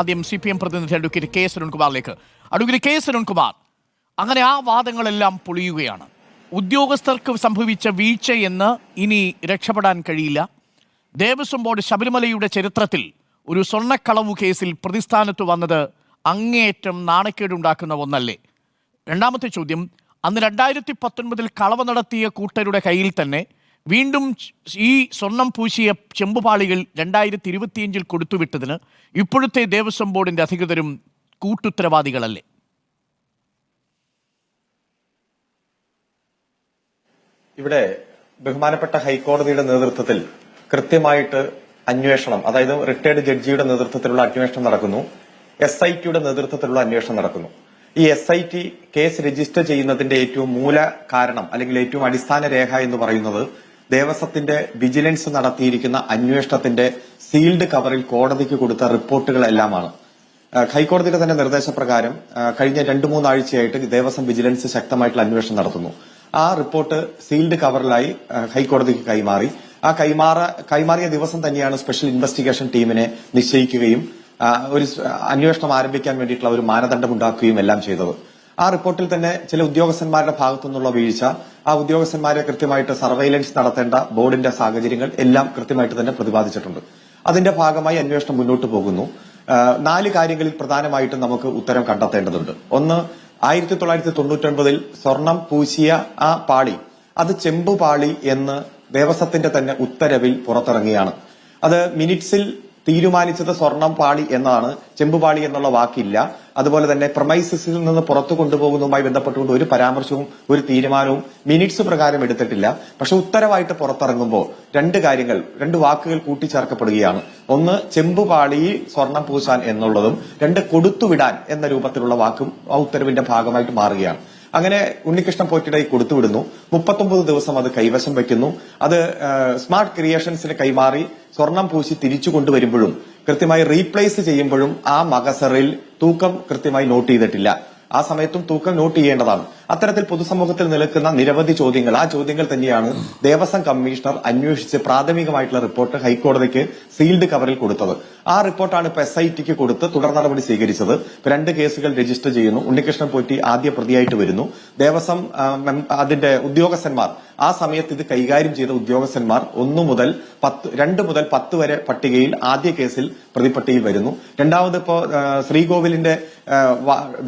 ആദ്യം C P M പ്രതിനിധി advocate K S അരുൺകുമാറിലേക്ക് അഡ്വക്കേറ്റ് കെ എസ് അരുൺകുമാർ അങ്ങനെ ആ വാദങ്ങളെല്ലാം പൊളിയുകയാണ്. ഉദ്യോഗസ്ഥർക്ക് സംഭവിച്ച വീഴ്ചയെന്ന് ഇനി രക്ഷപ്പെടാൻ കഴിയില്ല. ദേവസ്വം ബോർഡ് ശബരിമലയുടെ ചരിത്രത്തിൽ ഒരു സ്വർണക്കളവു കേസിൽ പ്രതിസ്ഥാനത്ത് വന്നത് അങ്ങേയറ്റം നാണക്കേടുണ്ടാക്കുന്ന ഒന്നല്ലേ? രണ്ടാമത്തെ ചോദ്യം അന്ന് രണ്ടായിരത്തി പത്തൊൻപതിൽ കളവ് നടത്തിയ കൂട്ടരുടെ കയ്യിൽ തന്നെ വീണ്ടും ഈ സ്വർണം പൂശിയ ചെമ്പുപാളികൾ രണ്ടായിരത്തി ഇരുപത്തിയഞ്ചിൽ കൊടുത്തുവിട്ടതിന് ഇപ്പോഴത്തെ ദേവസ്വം ബോർഡിന്റെ അധികൃതരും കൂട്ടുത്തരവാദികളല്ലേ? ഇവിടെ ബഹുമാനപ്പെട്ട ഹൈക്കോടതിയുടെ നേതൃത്വത്തിൽ കൃത്യമായിട്ട് അന്വേഷണം അതായത് റിട്ടയർഡ് ജഡ്ജിയുടെ നേതൃത്വത്തിലുള്ള അന്വേഷണം നടക്കുന്നു. എസ് ഐ ടിയുടെ നേതൃത്വത്തിലുള്ള അന്വേഷണം നടക്കുന്നു. ഈ S I T case register ചെയ്യുന്നതിന്റെ ഏറ്റവും മൂല കാരണം അല്ലെങ്കിൽ ഏറ്റവും അടിസ്ഥാന രേഖ എന്ന് പറയുന്നത് ദേവസ്വത്തിന്റെ വിജിലൻസ് നടത്തിയിരിക്കുന്ന അന്വേഷണത്തിന്റെ സീൽഡ് കവറിൽ കോടതിക്ക് കൊടുത്ത റിപ്പോർട്ടുകളെല്ലാമാണ്. ഹൈക്കോടതിയുടെ തന്നെ നിർദ്ദേശപ്രകാരം കഴിഞ്ഞ രണ്ടു മൂന്നാഴ്ചയായിട്ട് ദേവസ്വം വിജിലൻസ് ശക്തമായിട്ടുള്ള അന്വേഷണം നടത്തുന്നു. ആ റിപ്പോർട്ട് സീൽഡ് കവറിലായി ഹൈക്കോടതിക്ക് കൈമാറി. ആ കൈമാറ കൈമാറിയ ദിവസം തന്നെയാണ് സ്പെഷ്യൽ ഇൻവെസ്റ്റിഗേഷൻ ടീമിനെ നിശ്ചയിക്കുകയും ഒരു അന്വേഷണം ആരംഭിക്കാൻ വേണ്ടിയിട്ടുള്ള ഒരു മാനദണ്ഡം ഉണ്ടാക്കുകയും എല്ലാം ചെയ്തത്. ആ റിപ്പോർട്ടിൽ തന്നെ ചില ഉദ്യോഗസ്ഥന്മാരുടെ ഭാഗത്തു നിന്നുള്ള വീഴ്ച ആ ഉദ്യോഗസ്ഥന്മാരെ കൃത്യമായിട്ട് സർവൈലൻസ് നടത്തേണ്ട ബോർഡിന്റെ സാഹചര്യങ്ങൾ എല്ലാം കൃത്യമായിട്ട് തന്നെ പ്രതിപാദിച്ചിട്ടുണ്ട്. അതിന്റെ ഭാഗമായി അന്വേഷണം മുന്നോട്ട് പോകുന്നു. നാല് കാര്യങ്ങളിൽ പ്രധാനമായിട്ടും നമുക്ക് ഉത്തരം കണ്ടെത്തേണ്ടതുണ്ട്. ഒന്ന് ആയിരത്തി തൊള്ളായിരത്തി തൊണ്ണൂറ്റൊൻപതിൽ സ്വർണം പൂശിയ ആ പാളി അത് ചെമ്പുപാളി എന്ന് ദേവസ്വത്തിന്റെ തന്നെ ഉത്തരവിൽ പുറത്തിറങ്ങിയാണ്. അത് മിനിറ്റ്സിൽ തീരുമാനിച്ചത് സ്വർണം പാളി എന്നാണ് ചെമ്പുപാളി എന്നുള്ള വാക്കില്ല. അതുപോലെ തന്നെ പ്രമൈസിൽ നിന്ന് പുറത്തു കൊണ്ടുപോകുന്നതുമായി ബന്ധപ്പെട്ടുകൊണ്ട് ഒരു പരാമർശവും ഒരു തീരുമാനവും മിനിറ്റ്സ് പ്രകാരം എടുത്തിട്ടില്ല. പക്ഷെ ഉത്തരവായിട്ട് പുറത്തിറങ്ങുമ്പോൾ രണ്ട് കാര്യങ്ങൾ രണ്ട് വാക്കുകൾ കൂട്ടിച്ചേർക്കപ്പെടുകയാണ്. ഒന്ന് ചെമ്പുപാളി സ്വർണം പൂശാൻ എന്നുള്ളതും രണ്ട് കൊടുത്തുവിടാൻ എന്ന രൂപത്തിലുള്ള വാക്കും ആ ഉത്തരവിന്റെ ഭാഗമായിട്ട് മാറുകയാണ്. അങ്ങനെ ഉണ്ണികൃഷ്ണൻ പോറ്റിടായി കൊടുത്തുവിടുന്നു മുപ്പത്തൊമ്പത് ദിവസം അത് കൈവശം വയ്ക്കുന്നു. അത് സ്മാർട്ട് ക്രിയേഷൻസിന് കൈമാറി സ്വർണം പൂശി തിരിച്ചു കൊണ്ടുവരുമ്പോഴും കൃത്യമായി റീപ്ലേസ് ചെയ്യുമ്പോഴും ആ മകസറിൽ തൂക്കം കൃത്യമായി നോട്ട് ചെയ്തിട്ടില്ല. ആ സമയത്തും തൂക്കം നോട്ട് ചെയ്യേണ്ടതാണ്. അത്തരത്തിൽ പൊതുസമൂഹത്തിൽ നിൽക്കുന്ന നിരവധി ചോദ്യങ്ങൾ. ആ ചോദ്യങ്ങൾ തന്നെയാണ് ദേവസ്വം കമ്മീഷണർ അന്വേഷിച്ച് പ്രാഥമികമായിട്ടുള്ള റിപ്പോർട്ട് ഹൈക്കോടതിക്ക് സീൽഡ് കവറിൽ കൊടുത്തത്. ആ റിപ്പോർട്ടാണ് ഇപ്പൊ എസ് ഐ ടിക്ക് കൊടുത്ത് തുടർ നടപടി സ്വീകരിച്ചത്. രണ്ട് കേസുകൾ രജിസ്റ്റർ ചെയ്യുന്നു. ഉണ്ണികൃഷ്ണൻ പോറ്റി ആദ്യ പ്രതിയായിട്ട് വരുന്നു. ദേവസ്വം അതിന്റെ ഉദ്യോഗസ്ഥന്മാർ ആ സമയത്ത് ഇത് കൈകാര്യം ചെയ്ത ഉദ്യോഗസ്ഥന്മാർ ഒന്നു മുതൽ പത്ത് രണ്ട് മുതൽ പത്ത് വരെ പട്ടികയിൽ ആദ്യ കേസിൽ പ്രതിപട്ടികയിൽ വരുന്നു. രണ്ടാമത് ഇപ്പോ ശ്രീകോവിലിന്റെ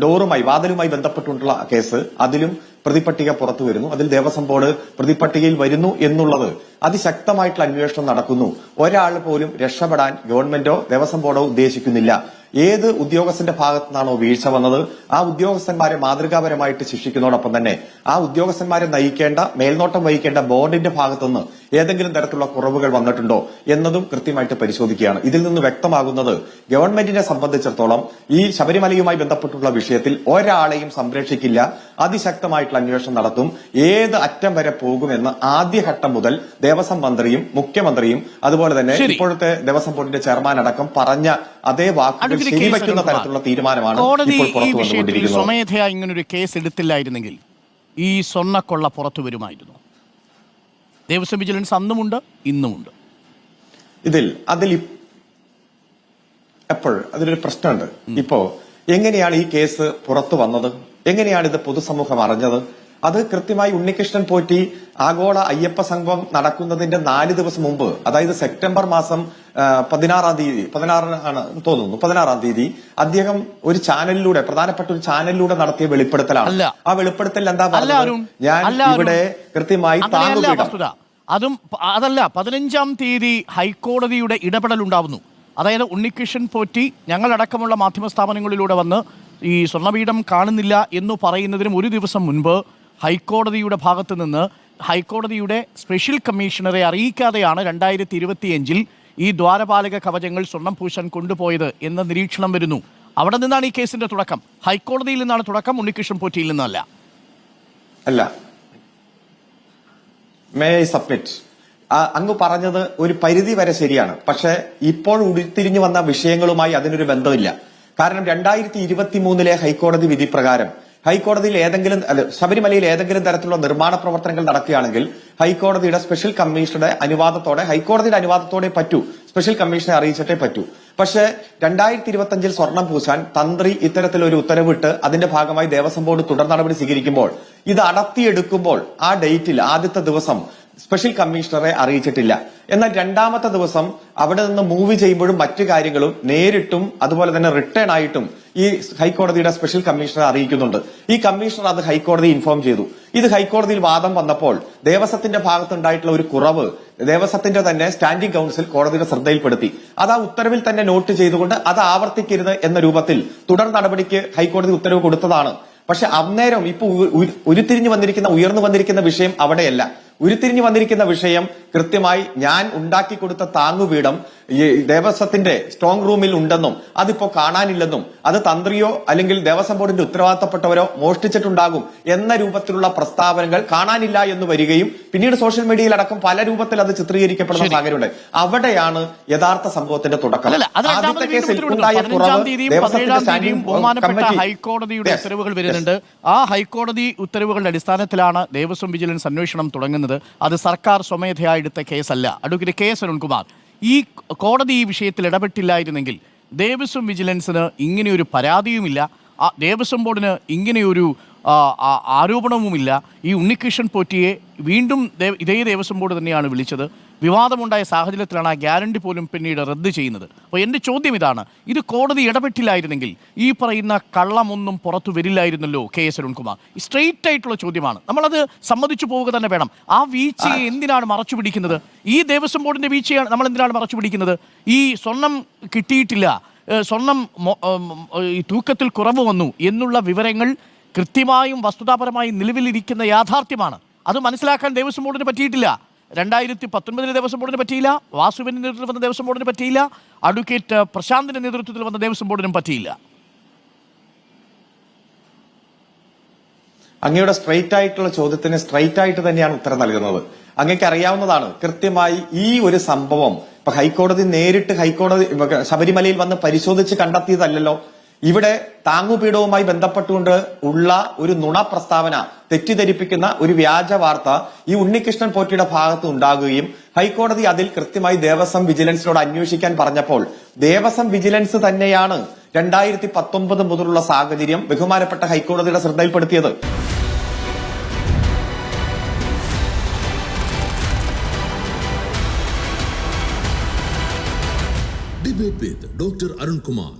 ഡോറുമായി വാതിലുമായി ബന്ധപ്പെട്ടുള്ള കേസ് അതിലും പ്രതിപട്ടിക പുറത്തു വരുന്നു. അതിൽ ദേവസ്വം ബോർഡ് പ്രതിപട്ടികയിൽ വരുന്നു എന്നുള്ളത് അതിശക്തമായിട്ടുള്ള അന്വേഷണം നടക്കുന്നു. ഒരാൾ പോലും രക്ഷപ്പെടാൻ ഗവൺമെന്റോ ദേവസ്വം ബോർഡോ ഉദ്ദേശിക്കുന്നില്ല. ഏത് ഉദ്യോഗസ്ഥന്റെ ഭാഗത്തു നിന്നാണോ വീഴ്ച വന്നത്? ആ ഉദ്യോഗസ്ഥന്മാരെ മാതൃകാപരമായിട്ട് ശിക്ഷിക്കുന്നതോടൊപ്പം തന്നെ ആ ഉദ്യോഗസ്ഥന്മാരെ നയിക്കേണ്ട മേൽനോട്ടം വഹിക്കേണ്ട ബോർഡിന്റെ ഭാഗത്തുനിന്ന് ഏതെങ്കിലും തരത്തിലുള്ള കുറവുകൾ വന്നിട്ടുണ്ടോ എന്നതും കൃത്യമായിട്ട് പരിശോധിക്കുകയാണ്. ഇതിൽ നിന്ന് വ്യക്തമാകുന്നത് ഗവൺമെന്റിനെ സംബന്ധിച്ചിടത്തോളം ഈ ശബരിമലയുമായി ബന്ധപ്പെട്ടുള്ള വിഷയത്തിൽ ഒരാളെയും സംരക്ഷിക്കില്ല. അതിശക്തമായിട്ടുള്ള അന്വേഷണം നടത്തും. ഏത് അറ്റം വരെ പോകുമെന്ന് ആദ്യഘട്ടം മുതൽ ദേവസ്വം മന്ത്രിയും മുഖ്യമന്ത്രിയും അതുപോലെ തന്നെ ഇപ്പോഴത്തെ ദേവസ്വം ബോർഡിന്റെ ചെയർമാൻ അടക്കം പറഞ്ഞ അതേ വാക്കുകൾ. ശരിവയ്ക്കുന്ന തരത്തിലുള്ള തീരുമാനമാണ് ഇപ്പോൾ പുറത്തു വന്നുകൊണ്ടിരിക്കുന്നത്. സ്വമേധയാ ഇങ്ങനൊരു കേസ് എടുത്തില്ലായിരുന്നെങ്കിൽ ഈ സ്വർണക്കൊള്ള പുറത്തു വരുമായിരുന്നു. ദേവസ്വം വിജിലൻസ് അന്നുമുണ്ട് ഇന്നുമുണ്ട്. ഇതിൽ അതിൽ എപ്പോൾ അതിലൊരു പ്രശ്നമുണ്ട്. ഇപ്പോ എങ്ങനെയാണ് ഈ കേസ് പുറത്തു വന്നത്? എങ്ങനെയാണ് ഇത് പൊതുസമൂഹം അറിഞ്ഞത്? അത് കൃത്യമായി ഉണ്ണികൃഷ്ണൻ പോറ്റി ആഗോള അയ്യപ്പ സംഘം നടക്കുന്നതിന്റെ നാല് ദിവസം മുമ്പ് അതായത് സെപ്റ്റംബർ മാസം പതിനാറാം തീയതി പതിനാറാണ് തോന്നുന്നു പതിനാറാം തീയതി അദ്ദേഹം ഒരു ചാനലിലൂടെ പ്രധാനപ്പെട്ട ഒരു ചാനലിലൂടെ നടത്തിയ വെളിപ്പെടുത്തലാണ്. ആ വെളിപ്പെടുത്തൽ എന്താ പറഞ്ഞത്? ഞാൻ ഇവിടെ കൃത്യമായി അതും അതല്ല പതിനഞ്ചാം തീയതി ഹൈക്കോടതിയുടെ ഇടപെടൽ ഉണ്ടാവുന്നു അതായത് ഉണ്ണികൃഷ്ണൻ പോറ്റി ഞങ്ങളടക്കമുള്ള മാധ്യമ സ്ഥാപനങ്ങളിലൂടെ വന്ന് ഈ സ്വർണപീഠം കാണുന്നില്ല എന്ന് പറയുന്നതിനും ഒരു ദിവസം മുൻപ് ഹൈക്കോടതിയുടെ ഭാഗത്തു നിന്ന് ഹൈക്കോടതിയുടെ സ്പെഷ്യൽ കമ്മീഷണറെ അറിയിക്കാതെയാണ് രണ്ടായിരത്തി ഇരുപത്തിയഞ്ചിൽ ഈ ദ്വാരപാലക കവചങ്ങൾ സ്വർണം പൂശാൻ കൊണ്ടുപോയത് എന്ന നിരീക്ഷണം വരുന്നു. അവിടെ നിന്നാണ് ഈ കേസിന്റെ തുടക്കം. ഹൈക്കോടതിയിൽ നിന്നാണ് തുടക്കം ഉണ്ണികൃഷ്ണൻ പോറ്റിയിൽ നിന്നല്ല. അല്ല. മേ സബ്മിറ്റ് അങ്ങ് പറഞ്ഞത് ഒരു പരിധി വരെ ശരിയാണ്. പക്ഷെ ഇപ്പോൾ ഉരുത്തിരിഞ്ഞു വന്ന വിഷയങ്ങളുമായി അതിനൊരു ബന്ധമില്ല. കാരണം രണ്ടായിരത്തി ഇരുപത്തി മൂന്നിലെ ഹൈക്കോടതി വിധി പ്രകാരം ഹൈക്കോടതിയിൽ ഏതെങ്കിലും അല്ല ശബരിമലയിൽ ഏതെങ്കിലും തരത്തിലുള്ള നിർമ്മാണ പ്രവർത്തനങ്ങൾ നടക്കുകയാണെങ്കിൽ ഹൈക്കോടതിയുടെ സ്പെഷ്യൽ കമ്മീഷണറുടെ അനുവാദത്തോടെ ഹൈക്കോടതിയുടെ അനുവാദത്തോടെ പറ്റൂ. സ്പെഷ്യൽ കമ്മീഷനെ അറിയിച്ചിട്ടേ പറ്റൂ. പക്ഷേ രണ്ടായിരത്തി ഇരുപത്തിയഞ്ചിൽ സ്വർണം പൂശാൻ തന്ത്രി ഇത്തരത്തിലൊരു ഉത്തരവിട്ട് അതിന്റെ ഭാഗമായി ദേവസ്വം ബോർഡ് തുടർ നടപടി സ്വീകരിക്കുമ്പോൾ ഇത് അടർത്തിയെടുക്കുമ്പോൾ ആ ഡേറ്റിൽ ആദ്യത്തെ ദിവസം സ്പെഷ്യൽ കമ്മീഷണറെ അറിയിച്ചിട്ടില്ല. എന്നാൽ രണ്ടാമത്തെ ദിവസം അവിടെ നിന്ന് മൂവ് ചെയ്യുമ്പോഴും മറ്റു കാര്യങ്ങളും നേരിട്ടും അതുപോലെ തന്നെ റിട്ടേൺ ആയിട്ടും ഈ ഹൈക്കോടതിയുടെ സ്പെഷ്യൽ കമ്മീഷണറെ അറിയിക്കുന്നുണ്ട്. ഈ കമ്മീഷണർ അത് ഹൈക്കോടതി ഇൻഫോം ചെയ്തു. ഇത് ഹൈക്കോടതിയിൽ വാദം വന്നപ്പോൾ ദേവസ്വത്തിന്റെ ഭാഗത്തുണ്ടായിട്ടുള്ള ഒരു കുറവ് ദേവസ്വത്തിന്റെ തന്നെ സ്റ്റാൻഡിംഗ് കൌൺസിൽ കോടതിയുടെ ശ്രദ്ധയിൽപ്പെടുത്തി. അത് ആ ഉത്തരവിൽ തന്നെ നോട്ട് ചെയ്തുകൊണ്ട് അത് ആവർത്തിക്കരുത് എന്ന രൂപത്തിൽ തുടർ നടപടിക്ക് ഹൈക്കോടതി ഉത്തരവ് കൊടുത്തതാണ്. പക്ഷെ അന്നേരം ഇപ്പൊ ഉരുത്തിരിഞ്ഞു വന്നിരിക്കുന്ന ഉയർന്നു വന്നിരിക്കുന്ന വിഷയം അവിടെയല്ല. ഉരുത്തിരിഞ്ഞു വന്നിരിക്കുന്ന വിഷയം കൃത്യമായി ഞാൻ ഉണ്ടാക്കി കൊടുത്ത താങ്ങുപീഠം ഈ ദേവസ്വത്തിന്റെ സ്ട്രോങ് റൂമിൽ ഉണ്ടെന്നും അതിപ്പോ കാണാനില്ലെന്നും അത് തന്ത്രിയോ അല്ലെങ്കിൽ ദേവസ്വം ബോർഡിന്റെ ഉത്തരവാദിത്തപ്പെട്ടവരോ മോഷ്ടിച്ചിട്ടുണ്ടാകും എന്ന രൂപത്തിലുള്ള പ്രസ്താവനകൾ കാണാനില്ല എന്ന് വരികയും പിന്നീട് സോഷ്യൽ മീഡിയയിൽ അടക്കം പല രൂപത്തിൽ അത് ചിത്രീകരിക്കപ്പെടുന്ന. സാഹചര്യമുണ്ട്. അവിടെയാണ് യഥാർത്ഥ സംഭവത്തിന്റെ തുടക്കം. ആദ്യത്തെ കേസിൽ ഉണ്ടായ കുറവ് ദേവസ്വത്തിന്റെ സ്റ്റാൻഡിംഗ് ഹൈക്കോടതിയുടെ ഉത്തരവുകൾ വരുന്നുണ്ട്. ആ ഹൈക്കോടതി ഉത്തരവുകളുടെ അടിസ്ഥാനത്തിലാണ് ദേവസ്വം വിജിലൻസ് അന്വേഷണം തുടങ്ങുന്നത്. അത് സർക്കാർ സ്വമേധയാ എടുത്ത കേസല്ല. അഡ്വക്കേറ്റ് കെ എസ് അരുൺകുമാർ ഈ കോടതി ഈ വിഷയത്തിൽ ഇടപെട്ടില്ലായിരുന്നെങ്കിൽ ദേവസ്വം വിജിലൻസിന് ഇങ്ങനെയൊരു പരാതിയുമില്ല. ദേവസ്വം ബോർഡിന് ഇങ്ങനെയൊരു ആരോപണവുമില്ല. ഈ ഉണ്ണികൃഷ്ണൻ പോറ്റിയെ വീണ്ടും ഇതേ ദേവസ്വം ബോർഡ് തന്നെയാണ് വിളിച്ചത്. വിവാദമുണ്ടായ സാഹചര്യത്തിലാണ് ആ ഗ്യാരണ്ടി പോലും പിന്നീട് റദ്ദ് ചെയ്യുന്നത്. അപ്പോൾ എന്റെ ചോദ്യം ഇതാണ് ഇത് കോടതി ഇടപെട്ടില്ലായിരുന്നെങ്കിൽ ഈ പറയുന്ന കള്ളമൊന്നും പുറത്തു വരില്ലായിരുന്നല്ലോ കെ എസ് അരുൺകുമാർ? സ്ട്രെയിറ്റ് ആയിട്ടുള്ള ചോദ്യമാണ്. നമ്മളത് സമ്മതിച്ചു പോവുക തന്നെ വേണം. ആ വീഴ്ചയെ എന്തിനാണ് മറച്ചു പിടിക്കുന്നത്? ഈ ദേവസ്വം ബോർഡിന്റെ വീഴ്ചയാണ് നമ്മൾ എന്തിനാണ് മറച്ചു പിടിക്കുന്നത്? ഈ സ്വർണം കിട്ടിയിട്ടില്ല സ്വർണം ഈ തൂക്കത്തിൽ കുറവ് വന്നു എന്നുള്ള വിവരങ്ങൾ കൃത്യമായും വസ്തുതാപരമായും നിലവിലിരിക്കുന്ന യാഥാർത്ഥ്യമാണ്. അത് മനസ്സിലാക്കാൻ ദേവസ്വം ബോർഡിന് പറ്റിയിട്ടില്ല. രണ്ടായിരത്തി പത്തൊൻപതിലെ ദേവസ്വം ബോർഡിന് പറ്റിയില്ല. വാസുവിന്റെ നേതൃത്വത്തിൽ വന്ന ദേവസ്വം ബോർഡിന് പറ്റിയില്ല. അഡ്വക്കേറ്റ് പ്രശാന്തിന്റെ നേതൃത്വത്തിൽ വന്ന ദേവസ്വം ബോർഡിനും പറ്റിയില്ല. അങ്ങയുടെ സ്ട്രൈറ്റ് ആയിട്ടുള്ള ചോദ്യത്തിന് സ്ട്രൈറ്റ് ആയിട്ട് തന്നെയാണ് ഉത്തരം നൽകുന്നത്. അങ്ങക്ക് അറിയാവുന്നതാണ് കൃത്യമായി ഈ ഒരു സംഭവം ഇപ്പൊ ഹൈക്കോടതി നേരിട്ട് ഹൈക്കോടതി ശബരിമലയിൽ വന്ന് പരിശോധിച്ച് കണ്ടെത്തിയതല്ലല്ലോ. ഇവിടെ താങ്ങുപീഠവുമായി ബന്ധപ്പെട്ടുകൊണ്ട് ഉള്ള ഒരു നുണ പ്രസ്താവന തെറ്റിദ്ധരിപ്പിക്കുന്ന ഒരു വ്യാജ വാർത്ത ഈ ഉണ്ണികൃഷ്ണൻ പോറ്റിയുടെ ഭാഗത്ത് ഉണ്ടാകുകയും ഹൈക്കോടതി അതിൽ കൃത്യമായി ദേവസ്വം വിജിലൻസിനോട് അന്വേഷിക്കാൻ പറഞ്ഞപ്പോൾ ദേവസ്വം വിജിലൻസ് തന്നെയാണ് രണ്ടായിരത്തി പത്തൊമ്പത് മുതലുള്ള സാഹചര്യം ബഹുമാനപ്പെട്ട ഹൈക്കോടതിയുടെ ശ്രദ്ധയിൽപ്പെടുത്തിയത്. ഡോക്ടർ അരുൺകുമാർ.